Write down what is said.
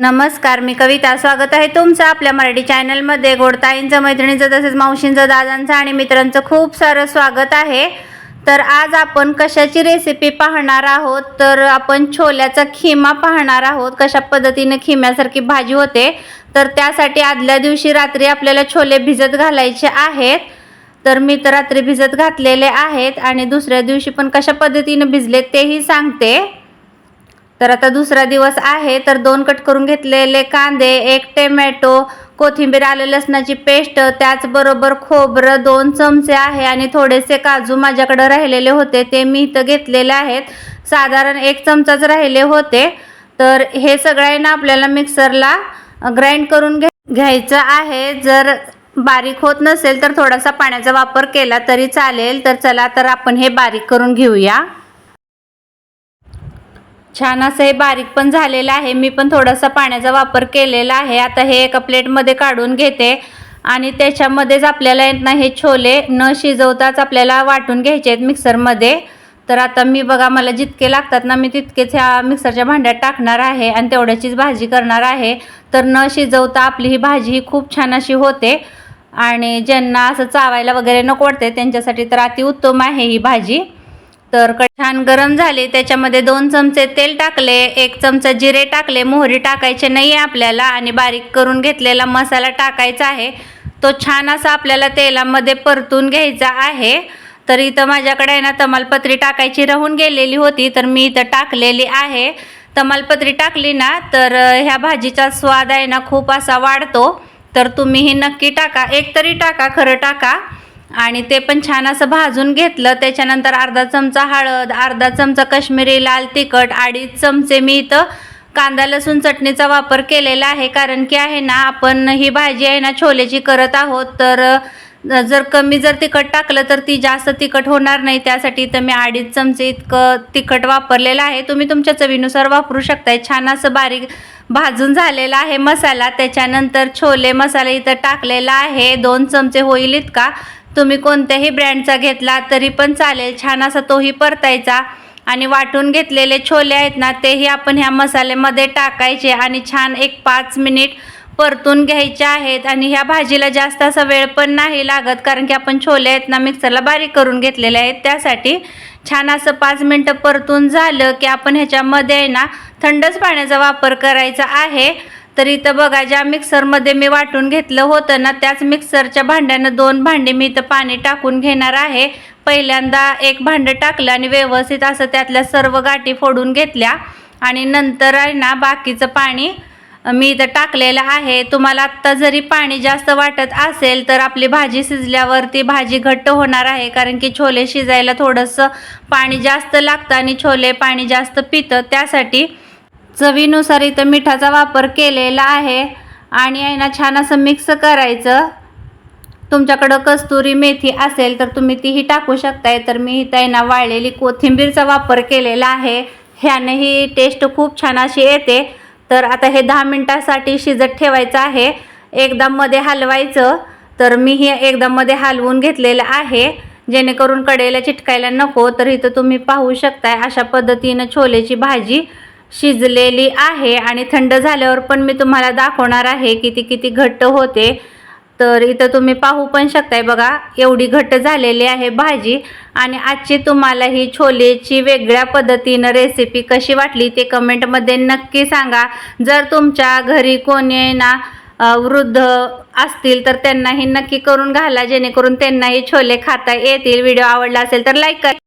नमस्कार मी कविता. स्वागत आहे तुमचं आपल्या मराठी चॅनलमध्ये. गोडताईंचं मैत्रिणीचं तसेच मावशींचं दादांचं आणि मित्रांचं खूप सारं स्वागत आहे. तर आज आपण कशाची रेसिपी पाहणार आहोत? तर आपण छोल्याचा खिमा पाहणार आहोत. कशा पद्धतीने खिम्यासारखी भाजी होते? तर त्यासाठी आदल्या दिवशी रात्री आपल्याला छोले भिजत घालायचे आहेत. तर मी तर रात्री भिजत घातलेले आहेत आणि दुसऱ्या दिवशी पण कशा पद्धतीने भिजले तेही सांगते. तर आता दुसरा दिवस आहे तर दोन कट करून घेतलेले कांदे एक टोमॅटो कोथिंबीर आलं लसणाची पेस्ट त्याचबरोबर खोबरं दोन चमचे आहे आणि थोडेसे काजू माझ्याकडे राहिलेले होते ते मी इथं घेतलेले आहेत. साधारण एक चमचाच राहिले होते. तर हे सगळं आहे ना आपल्याला मिक्सरला ग्राइंड करून घे घ्यायचं आहे. जर बारीक होत नसेल तर थोडासा पाण्याचा वापर केला तरी चालेल. तर चला तर आपण हे बारीक करून घेऊया. छान असं हे बारीक पण झालेलं आहे. मी पण थोडासा पाण्याचा वापर केलेला आहे. आता हे एका प्लेटमध्ये काढून घेते. आणि त्याच्यामध्येच आपल्याला आहेत ना हे छोले न शिजवताच आपल्याला वाटून घ्यायचे आहेत मिक्सरमध्ये. तर आता मी बघा मला जितके लागतात ना मी तितकेच ह्या मिक्सरच्या भांड्यात टाकणार आहे आणि तेवढ्याचीच भाजी करणार आहे. तर न शिजवता आपली ही भाजी ही खूप छान अशी होते. आणि ज्यांना असं चावायला वगैरे नको वाटते त्यांच्यासाठी तर अतिउत्तम आहे ही भाजी. तर छान गरम झाली त्याच्यामध्ये दोन चमचे तेल टाकले एक चमचा जिरे टाकले मोहरी टाकायचे नाही आहे आपल्याला आणि बारीक करून घेतलेला मसाला टाकायचा आहे. तो छान असा आपल्याला तेलामध्ये परतून घ्यायचा आहे. तर इथं माझ्याकडे आहे ना तमालपत्री टाकायची राहून गेलेली होती तर मी इथं टाकलेली आहे. तमालपत्री टाकली ना तर ह्या भाजीचा स्वाद आहे ना खूप असा वाढतो. तर तुम्ही ही नक्की टाका एक तरी टाका खरं टाका. आणि ते पण छान असं भाजून घेतलं. त्याच्यानंतर अर्धा चमचा हळद अर्धा चमचा काश्मीरी लाल तिखट अडीच चमचे मी इथं कांदा लसूण चटणीचा वापर केलेला आहे. कारण की आहे ना आपण ही भाजी आहे ना छोलेची करत आहोत. तर जर कमी जर तिखट टाकलं तर ती जास्त तिखट होणार नाही. त्यासाठी इथं मी अडीच चमचे इतकं तिखट वापरलेलं आहे. तुम्ही तुमच्या चवीनुसार वापरू शकताय. छान असं बारीक भाजून झालेला आहे मसाला. त्याच्यानंतर छोले मसाला इथं टाकलेला आहे. दोन चमचे होईल इतका. तुम्ही कोणत्याही ब्रँडचा घेतला तरी पण चालेल. छान असा तोही परतायचा. आणि वाटून घेतलेले छोले आहेत ना तेही आपण ह्या मसाल्यामध्ये टाकायचे आणि छान एक पाच मिनिट परतून घ्यायचे आहेत. आणि ह्या भाजीला जास्त असा वेळ पण नाही लागत कारण की आपण छोले आहेत ना मिक्सरला बारीक करून घेतलेले आहेत. त्यासाठी छान असं पाच मिनटं परतून झालं की आपण ह्याच्यामध्ये आहे ना थंडच पाण्याचा वापर करायचा आहे. तर इथं बघा ज्या मिक्सरमध्ये मी वाटून घेतलं होतं ना त्याच मिक्सरच्या भांड्यानं दोन भांडे मी इथं पाणी टाकून घेणार आहे. पहिल्यांदा एक भांडं टाकलं आणि व्यवस्थित असं त्यातल्या सर्व गाठी फोडून घेतल्या. आणि नंतर आहे ना बाकीचं पाणी मी इथं टाकलेलं आहे. तुम्हाला आत्ता जरी पाणी जास्त वाटत असेल तर आपली भाजी शिजल्यावरती भाजी घट्ट होणार आहे. कारण की छोले शिजायला थोडंसं पाणी जास्त लागतं आणि छोले पाणी जास्त पितं. त्यासाठी चवीनुसार इथं मिठाचा वापर केलेला आहे. आणि आहे ना छान असं मिक्स करायचं. तुमच्याकडं कस्तुरी मेथी असेल तर तुम्ही तीही टाकू शकताय. तर मी इथं आहे ना वाळलेली कोथिंबीरचा वापर केलेला आहे. ह्याने ही टेस्ट खूप छान अशी येते. तर आता हे दहा मिनटासाठी शिजत ठेवायचं आहे. एकदा मध्ये हलवायचं. तर मी हे एकदा मध्ये हलवून घेतलेलं आहे. जेणेकरून कडेला चिटकायला नको. तर इथं तुम्ही पाहू शकताय अशा पद्धतीनं छोलेची भाजी. शिजलेली आहे आणि थंड झाल्यावर पण मी तुम्हाला दाखवणार आहे की ती किती घट्ट होते. तर इथं तुम्ही पाहू पण शकताय बघा एवढी घट्ट झालेली आहे भाजी. आणि आजची तुम्हाला ही छोलेची वेगळ्या पद्धतीनं रेसिपी कशी वाटली ते कमेंटमध्ये नक्की सांगा. जर तुमच्या घरी कोणी ना वृद्ध असतील तर त्यांनाही नक्की करून घाला जेणेकरून त्यांनाही छोले खाता येतील. व्हिडिओ आवडला असेल तर लाईक करा.